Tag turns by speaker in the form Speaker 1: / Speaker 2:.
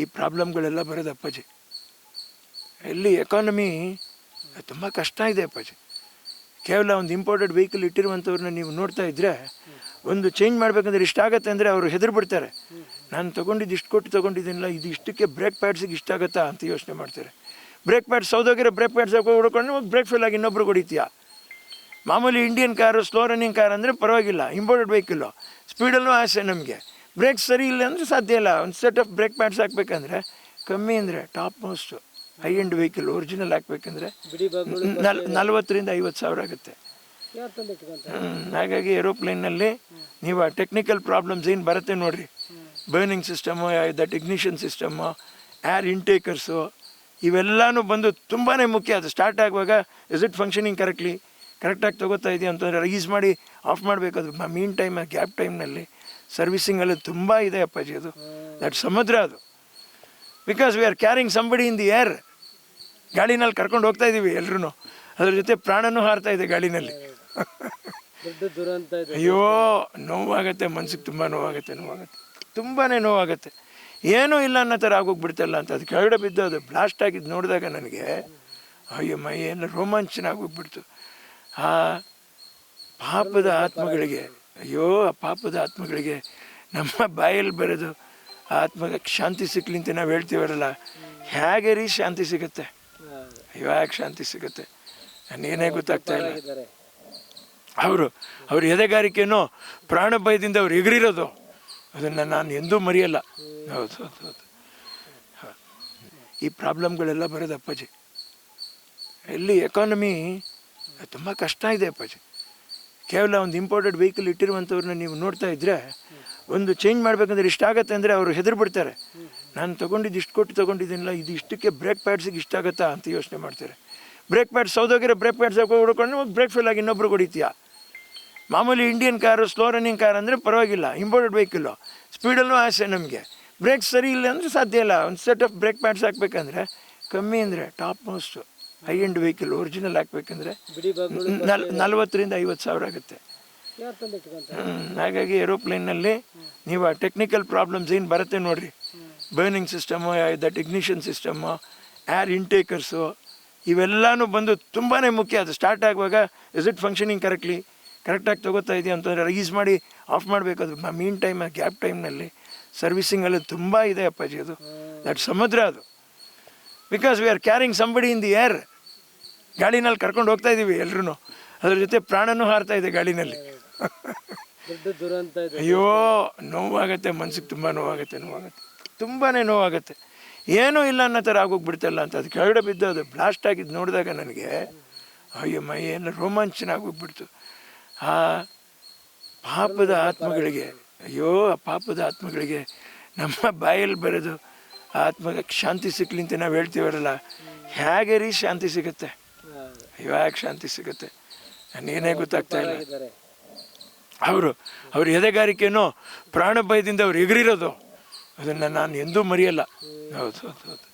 Speaker 1: ಈ ಪ್ರಾಬ್ಲಮ್ಗಳೆಲ್ಲ ಬರೋದು ಅಪ್ಪಾಜಿ. ಇಲ್ಲಿ ಎಕಾನಮಿ ತುಂಬ ಕಷ್ಟ ಇದೆ ಅಪ್ಪಾಜಿ. ಕೇವಲ ಒಂದು ಇಂಪೋರ್ಟೆಡ್ ವೆಹಿಕಲ್ ಇಟ್ಟಿರುವಂಥವ್ರನ್ನ ನೀವು ನೋಡ್ತಾ ಇದ್ದರೆ ಒಂದು ಚೇಂಜ್ ಮಾಡಬೇಕಂದ್ರೆ ಇಷ್ಟಾಗತ್ತೆ ಅಂದರೆ ಅವರು ಹೆದರು ಬಿಡ್ತಾರೆ ನಾನು ತೊಗೊಂಡಿದ್ದು ಇಷ್ಟು ಕೊಟ್ಟು ತೊಗೊಂಡಿದ್ದೀನಿಲ್ಲ, ಇದು ಇಷ್ಟಕ್ಕೆ ಬ್ರೇಕ್ ಪ್ಯಾಡ್ಸಿಗೆ ಇಷ್ಟಾಗತ್ತಾ ಅಂತ ಯೋಚನೆ ಮಾಡ್ತಾರೆ. ಬ್ರೇಕ್ ಪ್ಯಾಡ್ಸ್ ಸೌದೋಗಿರೋ ಬ್ರೇಕ್ ಪ್ಯಾಡ್ಸ್ ಹೊಡ್ಕೊಂಡು ಬ್ರೇಕ್ ಫೇಲ್ ಆಗಿ ಇನ್ನೊಬ್ರು ಹೊಡಿತೀಯಾ ಮಾಮೂಲಿ Indian car slow running car ಅಂದರೆ ಪರವಾಗಿಲ್ಲ ಇಂಪೋರ್ಟೆಡ್ ವೆಹಿಕಲ್ಲು ಸ್ಪೀಡಲ್ಲೂ ಆಸೆ ನಮಗೆ. ಬ್ರೇಕ್ ಸರಿ ಇಲ್ಲ ಅಂದರೆ ಸಾಧ್ಯ ಇಲ್ಲ. ಒಂದು ಸೆಟ್ ಆಫ್ ಬ್ರೇಕ್ ಪ್ಯಾಡ್ಸ್ ಹಾಕ್ಬೇಕಂದ್ರೆ ಕಮ್ಮಿ ಅಂದರೆ top most high end vehicle original ಹಾಕ್ಬೇಕಂದ್ರೆ ನಲ್ ನಲ್ವತ್ತರಿಂದ ಐವತ್ತು ಸಾವಿರ ಆಗುತ್ತೆ. ಹಾಗಾಗಿ ಏರೋಪ್ಲೇನಲ್ಲಿ ನೀವು ಆ ಟೆಕ್ನಿಕಲ್ ಪ್ರಾಬ್ಲಮ್ಸ್ ಏನು ಬರುತ್ತೆ ನೋಡಿರಿ. Burning system that ignition system air intakers ಇವೆಲ್ಲನೂ ಬಂದು ತುಂಬಾ ಮುಖ್ಯ. ಅದು ಸ್ಟಾರ್ಟ್ ಆಗುವಾಗ ಇಸ್ ಇಟ್ ಫಂಕ್ಷನಿಂಗ್ ಕರೆಕ್ಟ್ಲಿ ಕರೆಕ್ಟಾಗಿ ತೊಗೋತಾ ಇದೆಯಾ ಅಂತಂದರೆ ರೈಸ್ ಮಾಡಿ ಆಫ್ ಮಾಡಬೇಕು. ಅದು ಮೀನ್ ಟೈಮ್ ಗ್ಯಾಪ್ ಟೈಮ್ನಲ್ಲಿ ಸರ್ವಿಸಿಂಗಲ್ಲಿ ತುಂಬ ಇದೆ ಅಪ್ಪಾಜಿ. ಅದು ದಟ್ ಸಮುದ್ರ ಅದು. Because we are carrying somebody in the air ಗಾಳಿನಲ್ಲಿ ಕರ್ಕೊಂಡು ಹೋಗ್ತಾ ಇದ್ದೀವಿ ಎಲ್ಲರೂ ಅದ್ರ ಜೊತೆ ಪ್ರಾಣನೂ ಹಾರ್ತಾ ಇದೆ ಗಾಳಿನಲ್ಲಿ.
Speaker 2: ಇದೆ.
Speaker 1: ಅಯ್ಯೋ ನೋವಾಗತ್ತೆ ಮನ್ಸಿಗೆ ತುಂಬ ನೋವಾಗುತ್ತೆ ನೋವಾಗುತ್ತೆ. ತುಂಬಾ ನೋವಾಗುತ್ತೆ. ಏನೂ ಇಲ್ಲ ಅನ್ನೋ ಥರ ಆಗೋಗ್ಬಿಡ್ತಲ್ಲ ಅಂತ. ಅದು ಕೆಳಗಡೆ ಬಿದ್ದು ಅದು ಬ್ಲಾಸ್ಟ್ ಆಗಿದ್ದು ನೋಡಿದಾಗ ನನಗೆ ಅಯ್ಯೋ ಮೈ ಏನು ರೋಮಾಂಚನ ಆಗೋಗ್ಬಿಡ್ತು. ಆ ಪಾಪದ ಆತ್ಮಗಳಿಗೆ ಅಯ್ಯೋ, ಆ ಪಾಪದ ಆತ್ಮಗಳಿಗೆ ನಮ್ಮ ಬಾಯಲ್ಲಿ ಬರೋದು ಆತ್ಮಗೆ ಶಾಂತಿ ಸಿಕ್ಕಲಿ ಅಂತ ನಾವು ಹೇಳ್ತೀವರಲ್ಲ, ಹೇಗೆ ರೀ ಶಾಂತಿ ಸಿಗುತ್ತೆ? ಯಾಕೆ ಶಾಂತಿ ಸಿಗುತ್ತೆ? ನನಗೇನೇ ಗೊತ್ತಾಗ್ತಾ ಇಲ್ಲ. ಅವರು, ಅವ್ರ ಎದೆಗಾರಿಕೆನೋ ಪ್ರಾಣ ಭಯದಿಂದ ಅವ್ರು ಎಗರಿರೋದು. ಅದನ್ನು ನಾನು ಎಂದೂ ಮರೆಯಲ್ಲ. ಹೌದು ಹೌದು ಹೌದು. ಈ ಪ್ರಾಬ್ಲಮ್ಗಳೆಲ್ಲ ಬರೋದು ಅಪ್ಪಾಜಿ. ಇಲ್ಲಿ ಎಕಾನಮಿ ತುಂಬ ಕಷ್ಟ ಇದೆ ಅಪ್ಪಾಜಿ. ಕೇವಲ ಒಂದು ಇಂಪೋರ್ಟೆಡ್ ವೆಹಿಕಲ್ ಇಟ್ಟಿರುವಂಥವ್ರನ್ನ ನೀವು ನೋಡ್ತಾ ಇದ್ದರೆ ಒಂದು ಚೇಂಜ್ ಮಾಡಬೇಕಂದ್ರೆ ಇಷ್ಟಾಗತ್ತೆ ಅಂದರೆ ಅವರು ಹೆದರು ಬಿಡ್ತಾರೆ. ನಾನು ತೊಗೊಂಡಿದ್ದು ಇಷ್ಟು ಕೊಟ್ಟು ತೊಗೊಂಡಿದ್ದೀನಿಲ್ಲ, ಇದು ಇಷ್ಟಕ್ಕೆ ಬ್ರೇಕ್ ಪ್ಯಾಡ್ಸಿಗೆ ಇಷ್ಟಾಗತ್ತಾ ಅಂತ ಯೋಚನೆ ಮಾಡ್ತಾರೆ. ಬ್ರೇಕ್ ಪ್ಯಾಡ್ ಸೌದೋಗಿರೋ ಬ್ರೇಕ್ ಪ್ಯಾಡ್ಸ್ ಹೊಡ್ಕೊಂಡು ಬ್ರೇಕ್ ಫೇಲ್ ಆಗಿ ಇನ್ನೊಬ್ರು ಹೊಡಿತೀಯಾ ಮಾಮೂಲಿ Indian car slow running car ಅಂದರೆ ಪರವಾಗಿಲ್ಲ ಇಂಪೋರ್ಟೆಡ್ ವೆಹಿಕಲ್ಲು ಸ್ಪೀಡಲ್ಲೂ ಆಸೆ ನಮಗೆ. ಬ್ರೇಕ್ ಸರಿ ಇಲ್ಲ ಅಂದರೆ ಸಾಧ್ಯ ಇಲ್ಲ. ಒಂದು ಸೆಟ್ ಆಫ್ ಬ್ರೇಕ್ ಪ್ಯಾಡ್ಸ್ ಹಾಕ್ಬೇಕಂದ್ರೆ ಕಮ್ಮಿ ಅಂದರೆ top most high end vehicle original ಹಾಕ್ಬೇಕಂದ್ರೆ ನಲ್ ನಲ್ವತ್ತರಿಂದ ಐವತ್ತು ಸಾವಿರ ಆಗುತ್ತೆ. ಹಾಗಾಗಿ ಏರೋಪ್ಲೇನಲ್ಲಿ ನೀವು ಆ ಟೆಕ್ನಿಕಲ್ ಪ್ರಾಬ್ಲಮ್ಸ್ ಏನು ಬರುತ್ತೆ ನೋಡಿರಿ. Burning system that ignition system air intakers ಇವೆಲ್ಲನೂ ಬಂದು ತುಂಬಾ ಮುಖ್ಯ. ಅದು ಸ್ಟಾರ್ಟ್ ಆಗುವಾಗ ಇಸ್ ಇಟ್ ಫಂಕ್ಷನಿಂಗ್ ಕರೆಕ್ಟ್ಲಿ ಕರೆಕ್ಟಾಗಿ ತೊಗೋತಾ ಇದೆಯಾ ಅಂತಂದರೆ ಈಸ್ ಮಾಡಿ ಆಫ್ ಮಾಡಬೇಕು. ಅದು ಮೀನ್ ಟೈಮ್ ಗ್ಯಾಪ್ ಟೈಮ್ನಲ್ಲಿ ಸರ್ವಿಸಿಂಗಲ್ಲಿ ತುಂಬ ಇದೆ ಅಪ್ಪಾಜಿ ಅದು. ದಟ್ ಸಮುದ್ರ ಅದು. Because we are carrying somebody in the air ಗಾಳಿನಲ್ಲಿ ಕರ್ಕೊಂಡು ಹೋಗ್ತಾ ಇದ್ದೀವಿ ಎಲ್ರೂ ಅದ್ರ ಜೊತೆ ಪ್ರಾಣನೂ ಹಾರ್ತಾ ಇದೆ ಗಾಳಿನಲ್ಲಿ. ಅಯ್ಯೋ ನೋವಾಗತ್ತೆ ಮನ್ಸಿಗೆ ತುಂಬ ನೋವಾಗುತ್ತೆ ನೋವಾಗುತ್ತೆ. ತುಂಬಾ ನೋವಾಗುತ್ತೆ. ಏನೂ ಇಲ್ಲ ಅನ್ನೋ ಥರ ಆಗೋಗ್ಬಿಡ್ತಲ್ಲ ಅಂತ. ಅದು ಕೆಳಗಡೆ ಬಿದ್ದು ಅದು ಬ್ಲಾಸ್ಟ್ ಆಗಿದ್ದು ನೋಡಿದಾಗ ನನಗೆ ಅಯ್ಯೋ ಮೈ ಏನು ರೋಮಾಂಚನ ಆಗೋಗ್ಬಿಡ್ತು. ಆ ಪಾಪದ ಆತ್ಮಗಳಿಗೆ ಅಯ್ಯೋ ಆ ಪಾಪದ ಆತ್ಮಗಳಿಗೆ ನಮ್ಮ ಬಾಯಲ್ಲಿ ಬರೋದು ಆತ್ಮಗೆ ಶಾಂತಿ ಸಿಕ್ಲಿ ಅಂತ ನಾವು ಹೇಳ್ತೀವರಲ್ಲ ಹೇಗೆ ರೀ ಶಾಂತಿ ಸಿಗುತ್ತೆ? ಯಾಕೆ ಶಾಂತಿ ಸಿಗುತ್ತೆ. ನನಗೇನೇ ಗೊತ್ತಾಗ್ತಾ ಇಲ್ಲ. ಅವರು ಅವ್ರ ಎದೆಗಾರಿಕೆನೋ ಪ್ರಾಣ ಭಯದಿಂದ ಅವ್ರು ಎಗರಿರೋದು. ಅದನ್ನು ನಾನು ಎಂದೂ ಮರೆಯಲ್ಲ. ಹೌದು ಹೌದು ಹೌದು.